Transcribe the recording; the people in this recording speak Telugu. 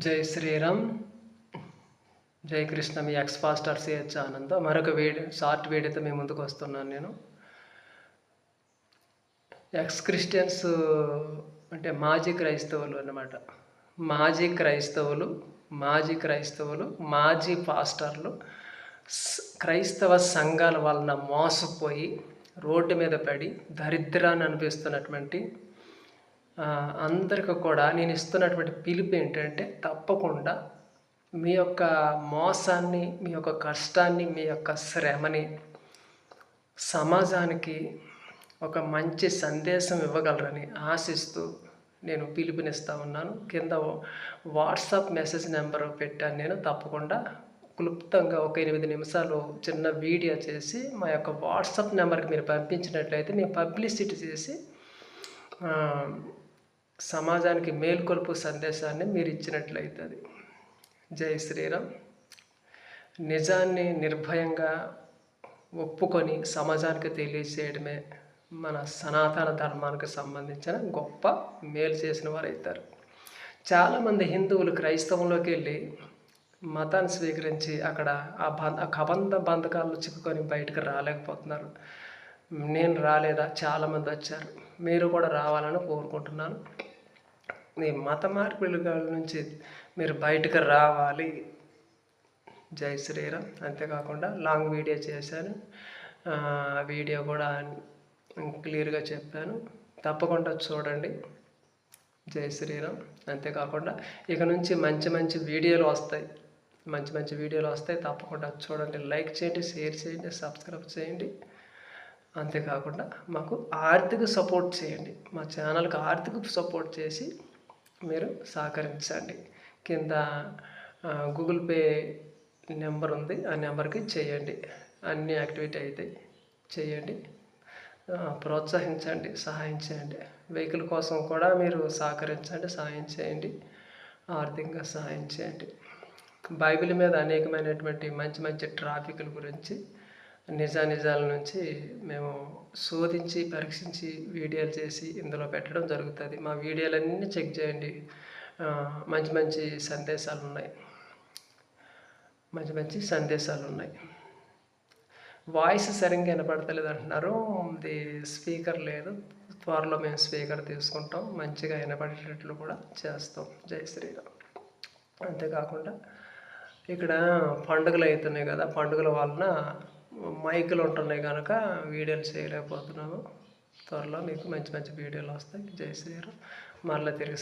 జై శ్రీరామ్. జై కృష్ణ మీ ఎక్స్ ఫాస్టర్ సిహెచ్ ఆనంద్. మరొక వీడియో షార్ట్ వీడియోతో మీ ముందుకు వస్తున్నాను నేను. ఎక్స్ క్రిస్టియన్స్ అంటే మాజీ క్రైస్తవులు అన్నమాట. మాజీ క్రైస్తవులు మాజీ క్రైస్తవులు మాజీ పాస్టర్లు క్రైస్తవ సంఘాల వలన మోసపోయి రోడ్డు మీద పడి దరిద్రాన్ని అనిపిస్తున్నటువంటి అందరికీ కూడా నేను ఇస్తున్నటువంటి పిలుపు ఏంటంటే తప్పకుండా మీ యొక్క మోసాన్ని మీ యొక్క కష్టాన్ని మీ యొక్క శ్రమని సమాజానికి ఒక మంచి సందేశం ఇవ్వగలరని ఆశిస్తూ నేను పిలుపునిస్తూ ఉన్నాను. కింద వాట్సాప్ మెసేజ్ నెంబర్ పెట్టాను నేను. తప్పకుండా క్లుప్తంగా ఒక ఎనిమిది నిమిషాలు చిన్న వీడియో చేసి మా యొక్క వాట్సాప్ నెంబర్కి మీరు పంపించినట్లయితే మేము పబ్లిసిటీ చేసి సమాజానికి మేల్కొల్పు సందేశాన్ని మీరు ఇచ్చినట్లయితుంది జై శ్రీరామ్. నిజాన్ని నిర్భయంగా ఒప్పుకొని సమాజానికి తెలియజేయడమే మన సనాతన ధర్మానికి సంబంధించిన గొప్ప మేలు చేసిన వారు అవుతారు చాలామంది హిందువులు క్రైస్తవంలోకి వెళ్ళి మతాన్ని స్వీకరించి అక్కడ ఆ బంధ ఆ కబంధ బంధకాలను చిక్కుకొని బయటకు రాలేకపోతున్నారు. నేను రాలేదా? చాలామంది వచ్చారు. మీరు కూడా రావాలని కోరుకుంటున్నాను. ఈ మత మార్పిడుల నుంచి మీరు బయటకు రావాలి. జై శ్రీరామ్. అంతేకాకుండా లాంగ్ వీడియో చేశాను. ఆ వీడియో కూడా క్లియర్గా చెప్పాను. తప్పకుండా చూడండి. జై శ్రీరామ్. అంతేకాకుండా ఇక నుంచి మంచి మంచి వీడియోలు వస్తాయి. మంచి మంచి వీడియోలు వస్తాయి. తప్పకుండా చూడండి. లైక్ చేయండి షేర్ చేయండి సబ్స్క్రైబ్ చేయండి. అంతేకాకుండా మాకు ఆర్థిక సపోర్ట్ చేయండి. మా ఛానల్కి ఆర్థిక సపోర్ట్ చేసి మీరు సహకరించండి. కింద గూగుల్ పే నెంబర్ ఉంది. ఆ నెంబర్కి చేయండి. అన్నీ యాక్టివిటీ అవుతాయి చేయండి. ప్రోత్సహించండి. సహాయం చేయండి. వెహికల్ కోసం కూడా మీరు సహకరించండి. సహాయం చేయండి. ఆర్థికంగా సహాయం చేయండి. బైబిల్ మీద అనేకమైనటువంటి మంచి మంచి ట్రాఫిక్ల గురించి నిజానిజాల నుంచి మేము శోధించి పరీక్షించి వీడియోలు చేసి ఇందులో పెట్టడం జరుగుతుంది. మా వీడియోలన్నీ చెక్ చేయండి. మంచి మంచి సందేశాలు ఉన్నాయి. మంచి మంచి సందేశాలు ఉన్నాయి. వాయిస్ సరిగ్గా వినపడతలేదు అంటున్నారు. ఇది స్పీకర్ లేదు. త్వరలో మేము స్పీకర్ తీసుకుంటాం. మంచిగా వినపడేటట్లు కూడా చేస్తాం. జై శ్రీరామ్. అంతేకాకుండా ఇక్కడ పండుగలు అవుతున్నాయి కదా. పండుగల వలన మైకులు ఉంటున్నాయి కనుక వీడియోలు చేయలేకపోతున్నాము త్వరలో మీకు మంచి మంచి వీడియోలు వస్తాయి. జై శ్రీరామ్. మరలా తిరిగి